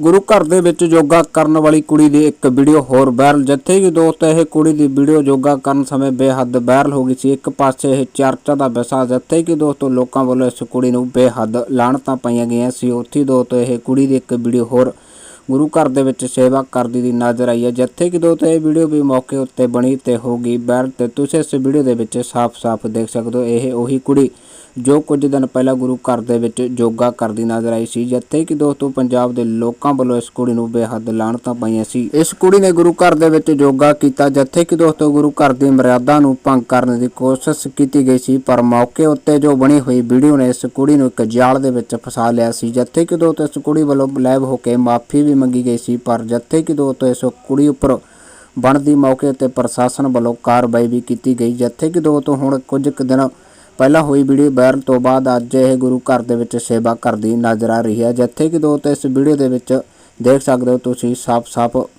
ਗੁਰੂ ਘਰ ਦੇ ਵਿੱਚ ਯੋਗਾ ਕਰਨ ਵਾਲੀ ਕੁੜੀ ਦੀ ਇੱਕ ਵੀਡੀਓ ਹੋਰ ਵਾਇਰਲ, ਜਿੱਥੇ ਕਿ ਦੋਸਤ ਇਹ ਕੁੜੀ ਦੀ ਵੀਡੀਓ ਯੋਗਾ ਕਰਨ ਸਮੇਂ ਬੇਹੱਦ ਵਾਇਰਲ ਹੋ ਗਈ ਸੀ। ਇੱਕ ਪਾਸੇ ਇਹ ਚਰਚਾ ਦਾ ਵਿਸ਼ਾ ਜਿੱਥੇ ਕਿ ਦੋਸਤੋ ਲੋਕਾਂ ਵੱਲੋਂ ਇਸ ਕੁੜੀ ਨੂੰ ਬੇਹੱਦ ਲਾਹਣਤਾਂ ਪਾਈਆਂ ਗਈਆਂ ਸੀ। ਉੱਥੇ ਦੋਸਤੋ ਇਹ ਕੁੜੀ ਦੀ ਇੱਕ ਵੀਡੀਓ ਹੋਰ ਗੁਰੂ ਘਰ ਦੇ ਵਿੱਚ ਸੇਵਾ ਕਰਦੀ ਦੀ ਨਜ਼ਰ ਆਈ ਹੈ। ਜਿੱਥੇ ਕਿ ਦੋਸਤੋ, ਇਹ ਵੀਡੀਓ ਵੀ ਮੌਕੇ ਉੱਤੇ ਬਣੀ ਤੇ ਹੋ ਗਈ ਵਾਇਰਲ ਤੇ ਤੁਸੀਂ ਇਸ ਵੀਡੀਓ ਦੇ ਵਿੱਚ ਸਾਫ਼-ਸਾਫ਼ ਦੇਖ ਸਕਦੇ ਹੋ। ਇਹ ਉਹੀ ਕੁੜੀ ਜੋ ਕੁਝ ਦਿਨ ਪਹਿਲਾਂ ਗੁਰੂ ਘਰ ਦੇ ਵਿੱਚ ਯੋਗਾ ਕਰਦੀ ਨਜ਼ਰ ਆਈ ਸੀ, ਜਿੱਥੇ ਕਿ ਦੋਸਤੋ ਪੰਜਾਬ ਦੇ ਲੋਕਾਂ ਵੱਲੋਂ ਇਸ ਕੁੜੀ ਨੂੰ ਬੇਹੱਦ ਲਾਹਣਤਾਂ ਪਾਈਆਂ ਸੀ। ਇਸ ਕੁੜੀ ਨੇ ਗੁਰੂ ਘਰ ਦੇ ਵਿੱਚ ਯੋਗਾ ਕੀਤਾ, ਜਿੱਥੇ ਕਿ ਦੋਸਤੋ ਗੁਰੂ ਘਰ ਦੀ ਮਰਿਆਦਾ ਨੂੰ ਭੰਗ ਕਰਨ ਦੀ ਕੋਸ਼ਿਸ਼ ਕੀਤੀ ਗਈ ਸੀ, ਪਰ ਮੌਕੇ ਉੱਤੇ ਜੋ ਬਣੀ ਹੋਈ ਵੀਡੀਓ ਨੇ ਇਸ ਕੁੜੀ ਨੂੰ ਇੱਕ ਜਾਲ ਦੇ ਵਿੱਚ ਫਸਾ ਲਿਆ ਸੀ, ਜਿੱਥੇ ਕਿ ਦੋਸਤੋ ਇਸ ਕੁੜੀ ਵੱਲੋਂ ਲੈਬ ਹੋ ਕੇ ਮਾਫੀ ਵੀ ਮੰਗੀ ਗਈ ਸੀ, ਪਰ ਜਿੱਥੇ ਕਿ ਦੋਸਤੋ ਇਸ ਕੁੜੀ ਉੱਪਰ ਬਣਦੀ ਮੌਕੇ ਉੱਤੇ ਪ੍ਰਸ਼ਾਸਨ ਵੱਲੋਂ ਕਾਰਵਾਈ ਵੀ ਕੀਤੀ ਗਈ। ਜਿੱਥੇ ਕਿ ਦੋਸਤੋ ਹੁਣ ਕੁਝ ਕੁ ਦਿਨ ਪਹਿਲਾਂ ਹੋਈ ਵੀਡੀਓ ਵਾਇਰਲ ਤੋਂ ਬਾਅਦ ਅੱਜ ਇਹ ਗੁਰੂ ਘਰ ਦੇ ਵਿੱਚ ਸੇਵਾ ਕਰਦੀ ਨਜ਼ਰ ਆ ਰਹੀ ਹੈ। ਜਿੱਥੇ ਕਿ ਦੋਸਤੋ ਇਸ ਵੀਡੀਓ ਦੇ ਵਿੱਚ ਦੇਖ ਸਕਦੇ ਹੋ ਤੁਸੀਂ, ਸਾਫ਼-ਸਾਫ਼